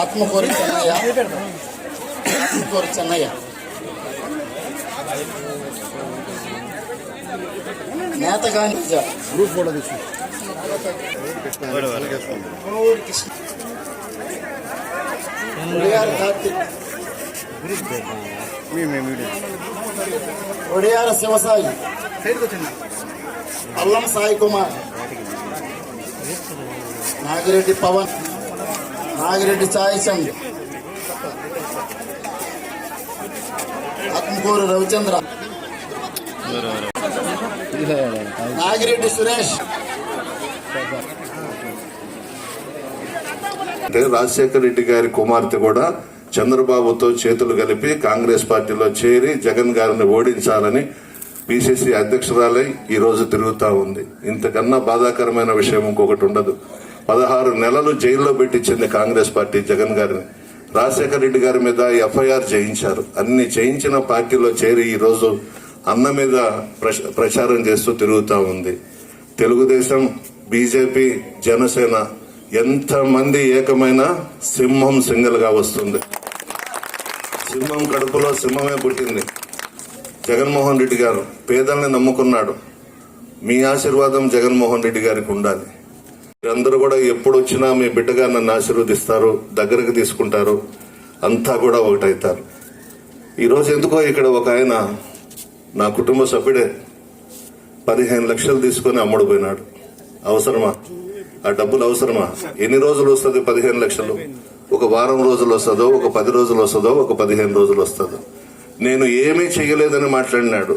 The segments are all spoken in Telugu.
ఆత్మకూరు చెన్నయ్య. ఆత్మకూరు చెన్నయ్య. నేతగాని గ్రూప్ ఫోటో తీసు ఒడియార కార్తీక్ ఒడియార శివసాయి. అల్లం సాయి కుమార్. నాగిరెడ్డి పవన్. నాగిరెడ్డి సాయి చంద్ ఆత్మకూరు రవిచంద్ర. నాగిరెడ్డి సురేష్. అంటే రాజశేఖర రెడ్డి గారి కుమార్తె కూడా చంద్రబాబుతో చేతులు కలిపి కాంగ్రెస్ పార్టీలో చేరి జగన్ గారిని ఓడించాలని పిసిసి అధ్యక్షురాలై ఈ రోజు తిరుగుతా ఉంది. ఇంతకన్నా బాధాకరమైన విషయం ఇంకొకటి ఉండదు. పదహారు నెలలు జైల్లో పెట్టించింది కాంగ్రెస్ పార్టీ జగన్ గారిని. రాజశేఖర రెడ్డి గారి మీద ఎఫ్ఐఆర్ చేయించారు. అన్ని చేయించిన పార్టీలో చేరి ఈరోజు అన్న మీద ప్రచారం చేస్తూ తిరుగుతూ ఉంది. తెలుగుదేశం బీజేపీ జనసేన ఎంతమంది ఏకమైన సింహం సింగల్గా వస్తుంది. సింహం కడుపులో సింహమే పుట్టింది. జగన్మోహన్ రెడ్డి గారు పేదల్ని నమ్ముకున్నాడు. మీ ఆశీర్వాదం జగన్మోహన్ రెడ్డి గారికి ఉండాలి. అందరూ కూడా ఎప్పుడు వచ్చినా మీ బిడ్డగా నన్ను ఆశీర్వదిస్తారు దగ్గరకు తీసుకుంటారు అంతా కూడా ఒకటవుతారు ఈరోజు ఎందుకో ఇక్కడ ఒక ఆయన నా కుటుంబ సభ్యుడే పదిహేను లక్షలు తీసుకొని అమ్ముడు పోయినాడు అవసరమా? ఆ డబ్బులు అవసరమా? ఎన్ని రోజులు వస్తుంది పదిహేను లక్షలు? ఒక వారం రోజులు వస్తుందో ఒక పది రోజులు వస్తుందో ఒక పదిహేను రోజులు వస్తుందో. నేను ఏమీ చేయలేదని మాట్లాడినాడు.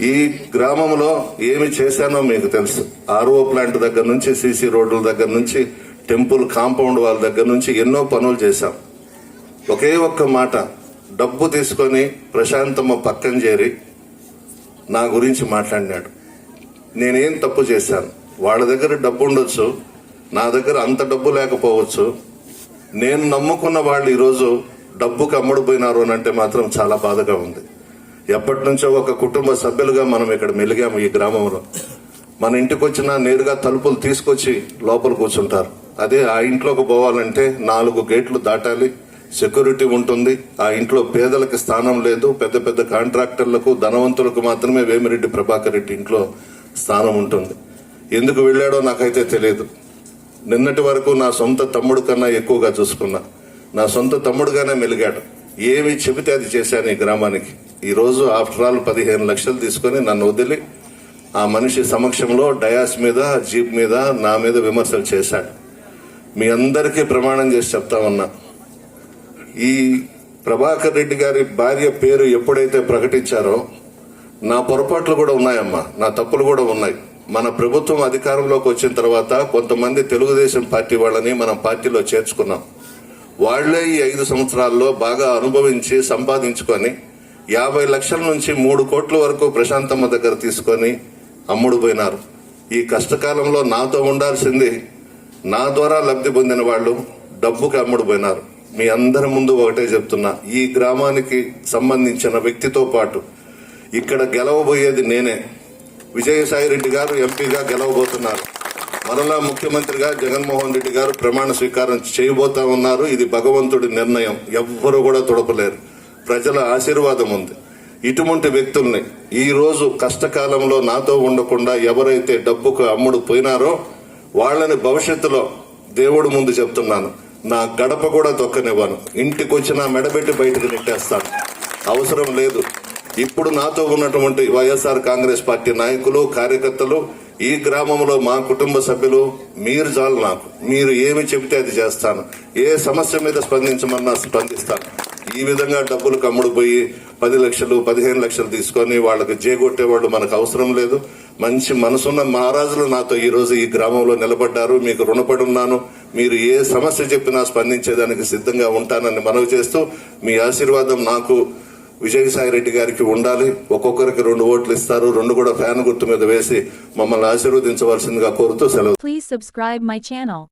ఈ గ్రామంలో ఏమి చేశానో మీకు తెలుసు. ఆర్ఓ ప్లాంట్ దగ్గర నుంచి సీసీ రోడ్ల దగ్గర నుంచి టెంపుల్ కాంపౌండ్ వాళ్ళ దగ్గర నుంచి ఎన్నో పనులు చేశాం. ఒకే ఒక్క మాట డబ్బు తీసుకొని ప్రశాంతమ్మ పక్కన చేరి నా గురించి మాట్లాడినాడు. నేనేం తప్పు చేశాను? వాళ్ళ దగ్గర డబ్బు ఉండొచ్చు నా దగ్గర అంత డబ్బు లేకపోవచ్చు. నేను నమ్ముకున్న వాళ్ళు ఈరోజు డబ్బుకి అమ్ముడుపోయినారు అని అంటే మాత్రం చాలా బాధగా ఉంది. ఎప్పటి నుంచో ఒక కుటుంబ సభ్యులుగా మనం ఇక్కడ మెలిగాము ఈ గ్రామంలో. మన ఇంటికి వచ్చిన నేరుగా తలుపులు తీసుకొచ్చి లోపల కూర్చుంటారు. అదే ఆ ఇంట్లోకి పోవాలంటే నాలుగు గేట్లు దాటాలి సెక్యూరిటీ ఉంటుంది ఆ ఇంట్లో పేదలకు స్థానం లేదు పెద్ద పెద్ద కాంట్రాక్టర్లకు ధనవంతులకు మాత్రమే వేమిరెడ్డి ప్రభాకర్ రెడ్డి ఇంట్లో స్థానం ఉంటుంది. ఎందుకు వెళ్ళాడో నాకైతే తెలియదు. నిన్నటి వరకు నా సొంత తమ్ముడు కన్నా ఎక్కువగా చూసుకున్నా. నా సొంత తమ్ముడుగానే మెలిగాడు. ఏమి చెబితే అది చేశాను ఈ గ్రామానికి. ఈరోజు ఆఫ్టర్ ఆల్ పదిహేను లక్షలు తీసుకొని నన్ను వదిలి ఆ మనిషి సమక్షంలో డయాస్ మీద జీప్ మీద నా మీద విమర్శలు చేశాడు. మీ అందరికీ ప్రమాణం చేసి చెప్తా ఉన్నా. ఈ ప్రభాకర్ రెడ్డి గారి భార్య పేరు ఎప్పుడైతే ప్రకటించారో నా పొరపాట్లు కూడా ఉన్నాయమ్మా. నా తప్పులు కూడా ఉన్నాయి. మన ప్రభుత్వం అధికారంలోకి వచ్చిన తర్వాత కొంతమంది తెలుగుదేశం పార్టీ వాళ్ళని మనం పార్టీలో చేర్చుకున్నాం. వాళ్ళే ఈ ఐదు సంవత్సరాల్లో బాగా అనుభవించి సంపాదించుకొని యాభై లక్షల నుంచి మూడు కోట్ల వరకు ప్రశాంతమ్మ దగ్గర తీసుకొని అమ్ముడు పోయినారు. ఈ కష్టకాలంలో నాతో ఉండాల్సింది నా ద్వారా లబ్ధి పొందిన వాళ్ళు డబ్బుకి అమ్ముడు పోయినారు. మీ అందరి ముందు ఒకటే చెప్తున్నా ఈ గ్రామానికి సంబంధించిన వ్యక్తితో పాటు ఇక్కడ గెలవబోయేది నేనే. విజయసాయి రెడ్డి గారు ఎంపీగా గెలవబోతున్నారు. మరలా ముఖ్యమంత్రిగా జగన్మోహన్ రెడ్డి గారు ప్రమాణ స్వీకారం చేయబోతా ఉన్నారు. ఇది భగవంతుడి నిర్ణయం. ఎవ్వరూ కూడా తొడపలేరు. ప్రజల ఆశీర్వాదం ఉంది. ఇటువంటి వ్యక్తుల్ని ఈరోజు కష్టకాలంలో నాతో ఉండకుండా ఎవరైతే డబ్బుకు అమ్ముడు పోయినారో వాళ్ళని భవిష్యత్తులో దేవుడు ముందు చెప్తున్నాను. నా గడప కూడా తొక్కనివ్వను. ఇంటికి వచ్చిన నా మెడబెట్టి బయటకు నెట్టేస్తాను. అవసరం లేదు. ఇప్పుడు నాతో ఉన్నటువంటి వైఎస్ఆర్ కాంగ్రెస్ పార్టీ నాయకులు కార్యకర్తలు ఈ గ్రామంలో మా కుటుంబ సభ్యులు మీరు చాలు నాకు. మీరు ఏమి చెబితే అది చేస్తాను. ఏ సమస్య మీద స్పందించమన్నా స్పందిస్తాను. ఈ విధంగా డబ్బులు కమ్ముడు పోయి పది లక్షలు పదిహేను లక్షలు తీసుకొని వాళ్ళకి జేగొట్టేవాళ్ళు మనకు అవసరం లేదు. మంచి మనసున్న మహారాజులు నాతో ఈ రోజు ఈ గ్రామంలో నిలబడ్డారు. మీకు రుణపడి ఉన్నాను మీరు ఏ సమస్య చెప్పినా స్పందించేదానికి సిద్ధంగా ఉంటానని మనవి చేస్తూ మీ ఆశీర్వాదం నాకు విజయసాయి రెడ్డి గారికి ఉండాలి. ఒక్కొక్కరికి రెండు ఓట్లు ఇస్తారు. రెండు కూడా ఫ్యాన్ గుర్తు మీద వేసి మమ్మల్ని ఆశీర్వదించవలసిందిగా కోరుతూ సెలవు. Please subscribe my channel